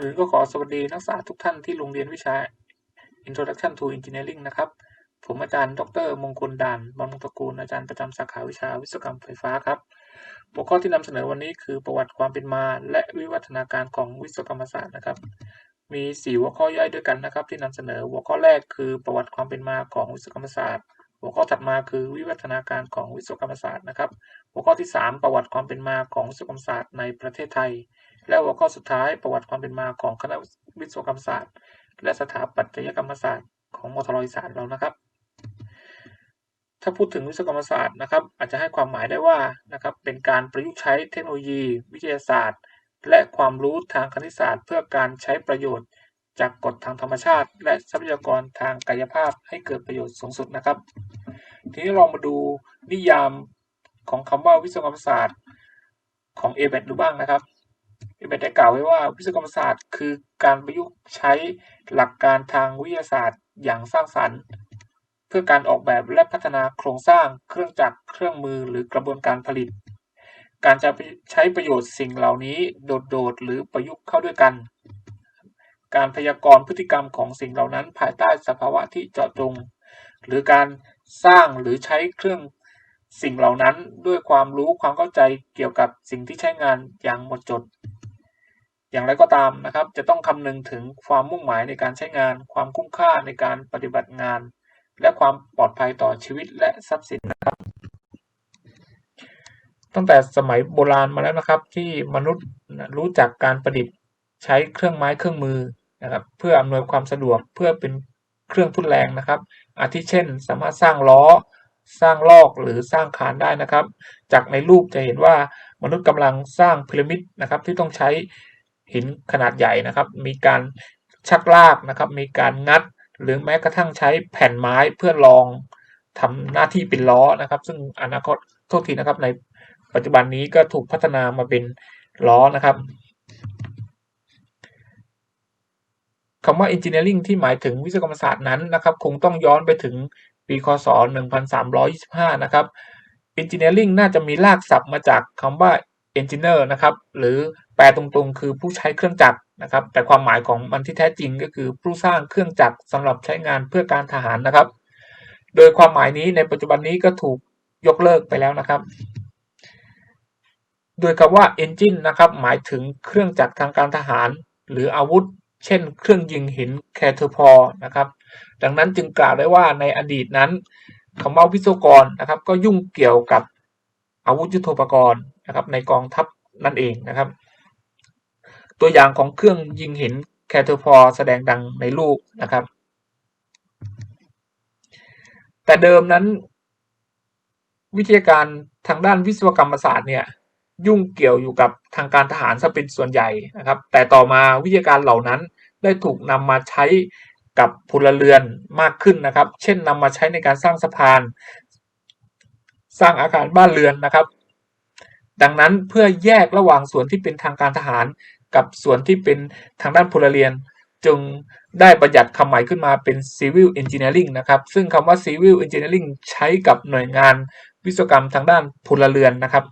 อื่นก็ขอสวัสดีนักศึกษาทุกท่านที่โรงเรียนวิชา Introduction to Engineering นะครับ ผมอาจารย์ ดร มงคลดานบำรุงตระกูล อาจารย์ประจำสาขาวิชาวิศวกรรมไฟฟ้าครับ หัวข้อที่นำเสนอวันนี้คือประวัติความเป็นมา และวิวัฒนาการของวิศวกรรมศาสตร์นะครับ มี 4 หัวข้อย่อยด้วยกันนะครับ ที่นำเสนอ หัวข้อแรกคือประวัติความเป็นมาของวิศวกรรมศาสตร์หัวข้อถัดมาคือวิวัฒนาการของวิศวกรรมศาสตร์นะครับ หัวข้อที่ 3 ประวัติความเป็นมาของวิศวกรรมศาสตร์ในประเทศไทย และหัวข้อสุดท้ายประวัติความเป็นมาของคณะวิศวกรรมศาสตร์ และสถาปัตยกรรมศาสตร์ของมทรอีสานเรานะครับ ถ้าพูดถึงวิศวกรรมศาสตร์นะครับ อาจจะให้ความหมายได้ว่านะครับเป็นการประยุกต์ใช้เทคโนโลยี วิทยาศาสตร์ และความรู้ทางคณิตศาสตร์ เพื่อการใช้ประโยชน์ จากกฎทางธรรมชาติ และทรัพยากรทางกายภาพให้เกิดประโยชน์สูงสุดนะครับ ทีนี้เรามาดูนิยามของคำว่าวิศวกรรมศาสตร์ของเอเบดูบ้างนะครับ เอเบได้กล่าวไว้ว่าวิศวกรรมศาสตร์ คือการประยุกต์ใช้หลักการทางวิทยาศาสตร์อย่างสร้างสรรค์ เพื่อการออกแบบและพัฒนาโครงสร้างเครื่องจักรเครื่องมือหรือกระบวนการผลิต การจะใช้ประโยชน์สิ่งเหล่านี้โดดๆหรือประยุกต์เข้าด้วยกัน การพยากรณ์พฤติกรรมของสิ่งเหล่านั้นภายใต้สภาวะที่เจาะจง หรือการสร้างหรือใช้เครื่องสิ่งเหล่านั้นด้วยความรู้ความเข้าใจเกี่ยวกับสิ่งที่ใช้งานอย่างหมดจด อย่างไรก็ตามนะครับ จะต้องคำนึงถึงความมุ่งหมายในการใช้งาน ความคุ้มค่าในการปฏิบัติงาน และความปลอดภัยต่อชีวิตและทรัพย์สินนะครับ ตั้งแต่สมัยโบราณมาแล้วนะครับ ที่มนุษย์รู้จักการประดิษฐ์ใช้เครื่องไม้เครื่องมือนะครับ เพื่ออำนวยความสะดวกเพื่อเป็นเครื่องทุนแรงนะครับ อาทิเช่น สามารถสร้างล้อ สร้างลอกหรือสร้างคานได้นะครับ จากในรูปจะเห็นว่ามนุษย์กำลังสร้างพีระมิดนะครับ ที่ต้องใช้ หินขนาดใหญ่นะครับ มีการชักลากนะครับ มีการงัด หรือแม้กระทั่งใช้แผ่นไม้เพื่อลองทำหน้าที่เป็นล้อนะครับ ซึ่งอนาคตโทษทีนะครับ ในปัจจุบันนี้ก็ถูกพัฒนามาเป็นล้อนะครับคำว่า engineering ที่หมายถึงวิศวกรรมศาสตร์นั้นนะครับ คงต้องย้อนไปถึงปีคศ 1325 นะครับ engineering น่าจะมีรากศัพท์มาจากคำว่า engineer นะครับ หรือ แปลตรงๆ คือผู้ใช้เครื่องจักรนะครับ แต่ความหมายของมันที่แท้จริงก็คือผู้สร้างเครื่องจักรสำหรับใช้งานเพื่อการทหารนะครับ โดยความหมายนี้ในปัจจุบันนี้ก็ถูกยกเลิกไปแล้วนะครับ โดยคำว่า engine นะครับหมายถึงเครื่องจักรทางการทหาร หรืออาวุธ เช่น เครื่องยิงหินแคทเทอร์พอนะครับ ดังนั้นจึงกล่าวได้ว่าในอดีตนั้นคำว่าวิศวกรนะครับ ก็ยุ่งเกี่ยวกับอาวุธยุโทโธปกรณ์นะครับ ในกองทัพนั่นเองนะครับ ตัวอย่างของเครื่องยิงหินแคทเทอร์พอแสดงดังในรูปนะครับ แต่เดิมนั้น วิทยาการทางด้านวิศวกรรมศาสตร์เนี่ยยุ่งเกี่ยวอยู่กับทางการทหารซะเป็นส่วนใหญ่นะครับ แต่ต่อมาวิทยาการเหล่านั้นได้ถูกนำมาใช้กับพลเรือนมากขึ้นนะครับ เช่นนำมาใช้ในการสร้างสะพาน สร้างอาคารบ้านเรือนนะครับ ดังนั้นเพื่อแยกระหว่างส่วนที่เป็นทางการทหาร กับส่วนที่เป็นทางด้านพลเรือน จึงได้ประหยัดคำใหม่ขึ้นมาเป็น civil engineering นะครับ ซึ่งคำว่า civil engineering ใช้กับหน่วยงานวิศวกรรมทางด้านพลเรือนนะครับ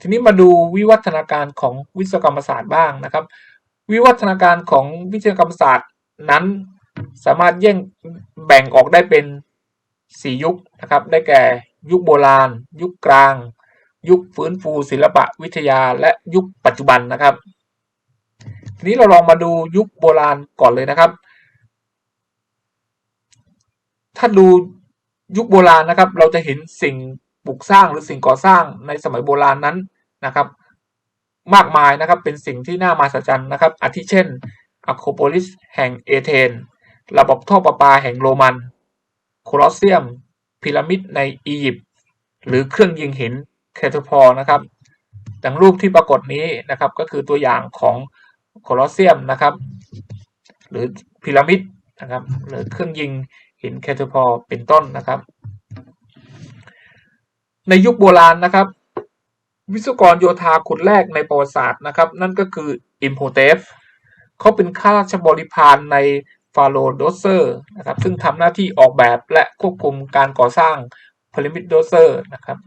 ทีนี้มาดูวิวัฒนาการของวิศวกรรมศาสตร์บ้างนะครับ วิวัฒนาการของวิศวกรรมศาสตร์นั้นสามารถแยกแบ่งออกได้เป็น 4 ยุคนะครับ ได้แก่ยุคโบราณ ยุคกลาง ยุคฟื้นฟูศิลปะวิทยาและยุคปัจจุบันนะครับ ทีนี้เราลองมาดูยุคโบราณก่อนเลยนะครับ ถ้าดูยุคโบราณนะครับ เราจะเห็นสิ่งปลูกสร้างหรือสิ่งก่อสร้างในสมัยโบราณนั้นนะครับ มากมายนะครับเป็นสิ่งที่น่ามาสัจจรรย์นะครับ อาทิเช่นอะโคโปลิสแห่งเอเธนระบบท่อประปาแห่งโรมัน โคลอสเซียม พีระมิดในอียิปต์หรือเครื่องยิงหิน แคทพอนะครับดังรูปที่ปรากฏนี้นะครับก็คือตัวอย่างของโคลอสเซียมนะครับ หรือพีระมิดนะครับหรือเครื่องยิงหินแคทพอเป็นต้นนะครับ ในยุคโบราณนะครับ วิศวกรโยธาคนแรกในประวัติศาสตร์นะครับ นั่นก็คืออิมโฮเทฟเขาเป็นข้าราชบริพารในฟาโรโดเซอร์นะครับซึ่งทำหน้าที่ออกแบบและควบคุมการก่อสร้างพีระมิดโดเซอร์นะครับ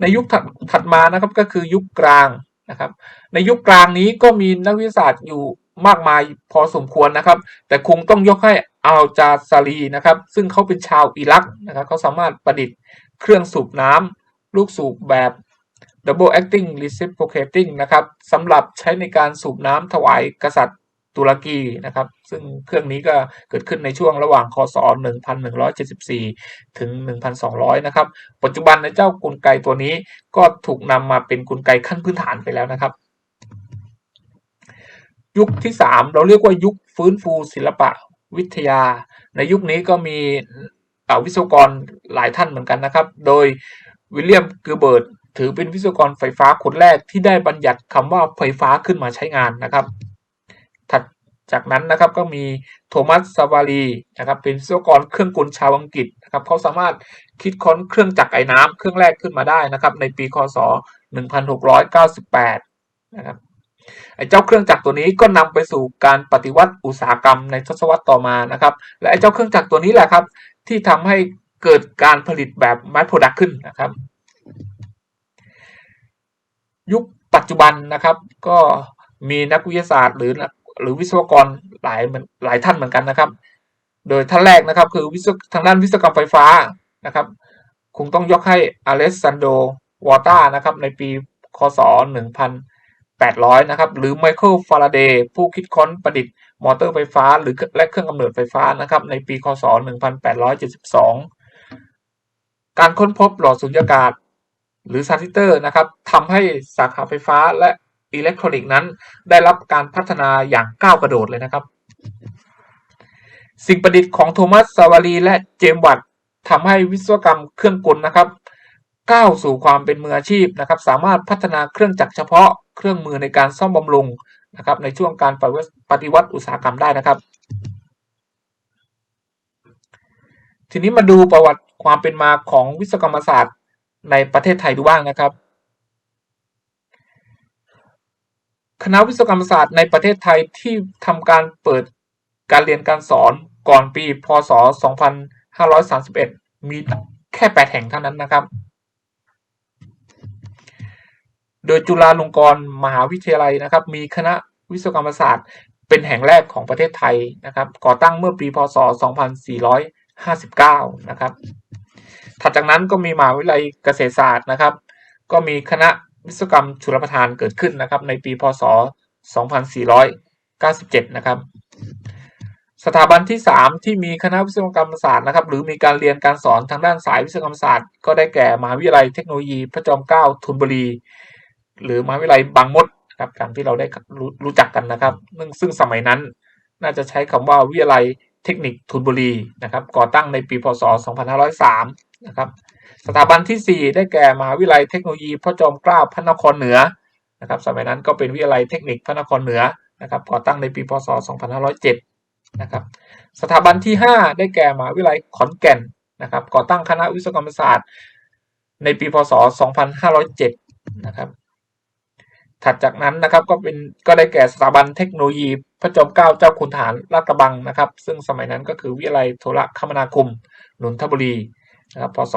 ในยุคถัดถัดมานะครับก็คือยุคกลางนะครับ ในยุคกลางนี้ก็มีนักวิทยาศาสตร์อยู่มากมายพอสมควรนะครับ แต่คงต้องยกให้อัลจาซารีนะครับ ซึ่งเขาเป็นชาวอิรักนะครับ เขาสามารถประดิษฐ์เครื่องสูบน้ำลูกสูบแบบ double acting reciprocating นะครับสำหรับใช้ในการสูบน้ำถวายกษัตริย์ ตุรกีนะครับ ซึ่งเครื่องนี้ก็เกิดขึ้นในช่วงระหว่างคศ 1174 ถึง 1,200 นะครับ ปัจจุบันในเจ้ากลไกตัวนี้ก็ถูกนำมาเป็นกลไกขั้นพื้นฐานไปแล้วนะครับ ยุคที่ 3 เราเรียกว่ายุคฟื้นฟูศิลปะวิทยา ในยุคนี้ก็มีวิศวกรหลายท่านเหมือนกันนะครับ โดยวิลเลียมเกอเบิร์ตถือเป็นวิศวกรไฟฟ้าคนแรกที่ได้บัญญัติคำว่าไฟฟ้าขึ้นมาใช้งานนะครับ ถัดจากนั้นนะครับก็มีโทมัสซาวารีนะครับเป็นวิศวกรเครื่องกลชาวอังกฤษนะครับเขาสามารถคิดค้นเครื่องจักรไอ้น้ำเครื่องแรกขึ้นมาได้นะครับในปีคศ 1698 นะครับไอ้เจ้าเครื่องจักรตัวนี้ก็นำไปสู่การปฏิวัติอุตสาหกรรมในทศวรรษต่อมานะครับ และไอ้เจ้าเครื่องจักรตัวนี้แหละครับ ที่ทำให้เกิดการผลิตแบบ mass product ขึ้นนะครับ ยุคปัจจุบันนะครับก็มีนักวิทยาศาสตร์หรือ หรือวิศวกรหลายหลายท่านเหมือนกันนะครับ โดยท่านแรกนะครับ คือวิศวทางด้านวิศวกรรมไฟฟ้านะครับคงต้องยกให้อเลสซานโดวอต้านะครับ ในปีคศ 1800 นะครับ หรือไมเคิลฟาราเดย์ผู้คิดค้นประดิษฐ์มอเตอร์ไฟฟ้า หรือและเครื่องกำเนิดไฟฟ้านะครับ ในปีคศ 1872 การค้นพบหลอดสุญญากาศ หรือซาร์ติเตอร์นะครับทำให้สาขาไฟฟ้าและ อิเล็กทรอนิกส์นั้น ได้รับการพัฒนาอย่างก้าวกระโดดเลยนะครับ สิ่งประดิษฐ์ของโทมัสซาวารีและเจมวัตทำให้วิศวกรรมเครื่องกลนะครับ ก้าวสู่ความเป็นมืออาชีพนะครับ สามารถพัฒนาเครื่องจักรเฉพาะเครื่องมือในการซ่อมบำรุงนะครับ ในช่วงการปฏิวัติอุตสาหกรรมได้นะครับ ทีนี้มาดูประวัติความเป็นมาของวิศวกรรมศาสตร์ในประเทศไทยดูบ้างนะครับ คณะวิศวกรรมศาสตร์ในประเทศไทยที่ทำการเปิดการเรียนการสอนก่อนปี พศ 2531 มีแค่ 8 แห่งเท่านั้นนะครับ โดยจุฬาลงกรณ์มหาวิทยาลัยนะครับ มีคณะวิศวกรรมศาสตร์เป็นแห่งแรกของประเทศไทยนะครับ ก่อตั้งเมื่อปี พศ 2459 นะครับ ถัดจากนั้นก็มีมหาวิทยาลัยเกษตรศาสตร์นะครับ ก็มีคณะ วิศวกรรมชุลประทานเกิดขึ้นนะครับ ในปีพศ 2497 นะครับ สถาบันที่ 3 ที่มีคณะวิศวกรรมศาสตร์นะครับ หรือมีการเรียนการสอนทางด้านสายวิศวกรรมศาสตร์ ก็ได้แก่มหาวิทยาลัยเทคโนโลยีพระจอมเกล้าธนบุรี หรือมหาวิทยาลัยบางมดครับตามที่เราได้รู้รู้จักกันนะครับ ซึ่งสมัยนั้นน่าจะใช้คำว่าวิทยาลัยเทคนิคธนบุรีนะครับ ก่อตั้งในปีพศ 2503 นะครับ สถาบันที่ 4 ได้แก่มหาวิทยาลัยเทคโนโลยีพระจอมเกล้าพระนครเหนือนะครับสมัยนั้นก็เป็นวิทยาลัยเทคนิคพระนครเหนือนะครับก่อตั้งในปีพศ 2507นะครับสถาบันที่ 5 ได้แก่มหาวิทยาลัยขอนแก่นนะครับก่อตั้งคณะวิศวกรรมศาสตร์ ในปีพศ 2507นะครับถัดจากนั้นนะครับก็เป็นก็ได้แก่สถาบันเทคโนโลยีพระจอมเกล้าเจ้าคุณฐานลาดกระบังนะครับ ซึ่งสมัยนั้นก็คือวิทยาลัยโทรคมนาคมนนทบุรี นะครับพศ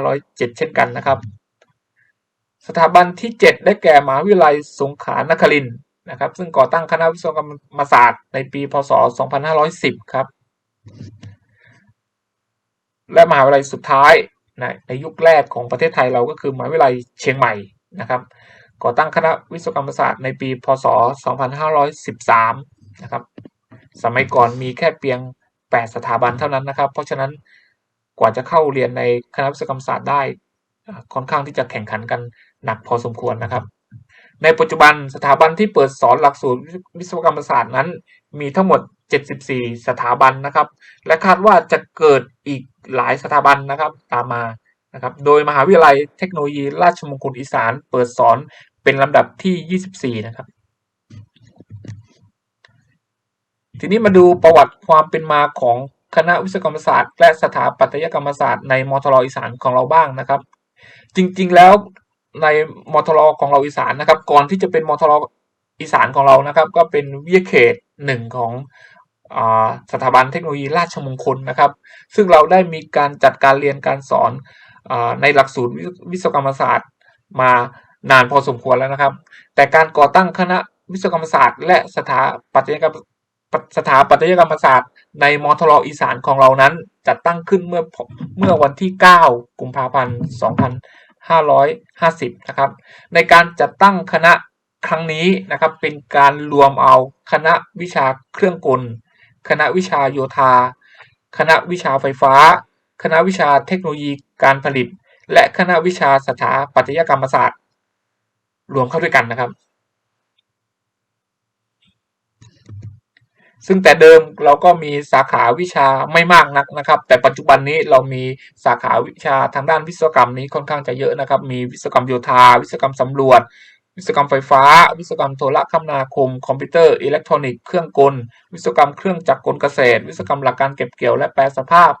2507 เช่นกันนะครับ สถาบันที่ 7 ได้แก่มหาวิทยาลัยสงขลานครินนะครับ ซึ่งก่อตั้งคณะวิศวกรรมศาสตร์ในปี พศ 2510 ครับ และมหาวิทยาลัยสุดท้ายในในยุคแรกของประเทศไทยเราก็คือมหาวิทยาลัยเชียงใหม่นะครับ ก่อตั้งคณะวิศวกรรมศาสตร์ในปี พศ 2513 นะครับ สมัยก่อนมีแค่เพียง 8 สถาบันเท่านั้นนะครับ เพราะฉะนั้น กว่าจะเข้าเรียนในคณะวิศวกรรมศาสตร์ได้ ค่อนข้างที่จะแข่งขันกันหนักพอสมควรนะครับ ในปัจจุบันสถาบันที่เปิดสอนหลักสูตรวิศวกรรมศาสตร์นั้น มีทั้งหมด 74 สถาบันนะครับ และคาดว่าจะเกิดอีกหลายสถาบันนะครับตามมานะครับ โดยมหาวิทยาลัยเทคโนโลยีราชมงคลอีสานเปิดสอนเป็นลำดับที่ 24 นะครับทีนี้มาดูประวัติความเป็นมาของ คณะวิศวกรรมศาสตร์ และสถาปัตยกรรมศาสตร์ในมทรอีสานของเราบ้างนะครับ จริงๆแล้วในมทรของเราอีสานนะครับ ก่อนที่จะเป็นมทรอีสานของเรานะครับ ก็เป็นวิทยเขตหนึ่งของอสถาบันเทคโนโลยีราชมงคลนะครับ ซึ่งเราได้มีการจัดการเรียนการสอนอในหลักสูตรวิศวกรรมศาสตร์มานานพอสมควรแล้วนะครับ แต่การก่อตั้งคณะวิศวกรรมศาสตร์ และสถาปัตยกรรม สถาปัตยกรรมศาสตร์ในมทรอีสานของเรานั้น จัดตั้งขึ้นเมื่อเมื่อวันที่ 9 กุมภาพันธ์ 2550 นะครับ ในการจัดตั้งคณะครั้งนี้นะครับเป็นการรวมเอาคณะวิชาเครื่องกล คณะวิชาโยธา คณะวิชาไฟฟ้า คณะวิชาเทคโนโลยีการผลิต และคณะวิชาสถาปัตยกรรมศาสตร์ รวมเข้าด้วยกันนะครับ ซึ่งแต่เดิมเราก็มีสาขาวิชาไม่มากนักนะครับ แต่ปัจจุบันนี้เรามีสาขาวิชาทางด้านวิศวกรรมนี้ค่อนข้างจะเยอะนะครับ มีวิศวกรรมโยธา วิศวกรรมสำรวจ วิศวกรรมไฟฟ้า วิศวกรรมโทรคมนาคม คอมพิวเตอร์อิเล็กทรอนิกส์เครื่องกล วิศวกรรมเครื่องจักรกลเกษตร วิศวกรรมหลักการเก็บเกี่ยวและแปรสภาพ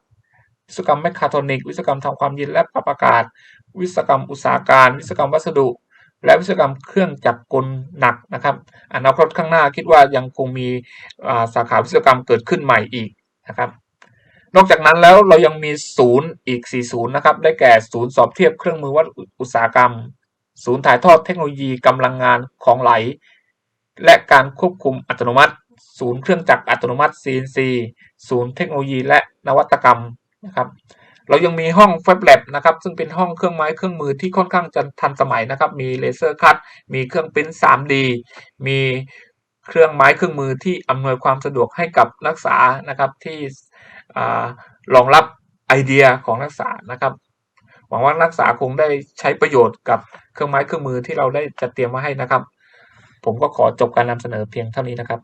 วิศวกรรมแมคคาทรอนิกส์วิศวกรรมทำความเย็นและปรับอากาศ วิศวกรรมอุตสาหการ วิศวกรรมวัสดุ และวิศวกรรมเครื่องจักรกลหนักนะครับอนาคตข้างหน้าคิดว่ายังคงมีสาขาวิศวกรรมเกิดขึ้นใหม่อีกนะครับ นอกจากนั้นแล้วเรายังมีศูนย์อีก 4 ศูนย์นะครับ ได้แก่ศูนย์สอบเทียบเครื่องมือวัดอุตสาหกรรม ศูนย์ถ่ายทอดเทคโนโลยีกำลังงานของไหล และการควบคุมอัตโนมัติ ศูนย์เครื่องจักรอัตโนมัติ CNC ศูนย์เทคโนโลยีและนวัตกรรมนะครับ เรายังมีห้อง Fab Lab นะครับซึ่งเป็นห้องเครื่องไม้เครื่องมือที่ค่อนข้างจะทันสมัยนะครับ มีเลเซอร์คัตมีเครื่องปริ้น 3D มีเครื่องไม้เครื่องมือที่อำนวยความสะดวกให้กับนักศึกษานะครับที่รองรับไอเดียของนักศึกษานะครับหวังว่านักศึกษาคงได้ใช้ประโยชน์กับเครื่องไม้เครื่องมือที่เราได้จัดเตรียมมาให้นะครับ ผมก็ขอจบการนำเสนอเพียงเท่านี้นะครับ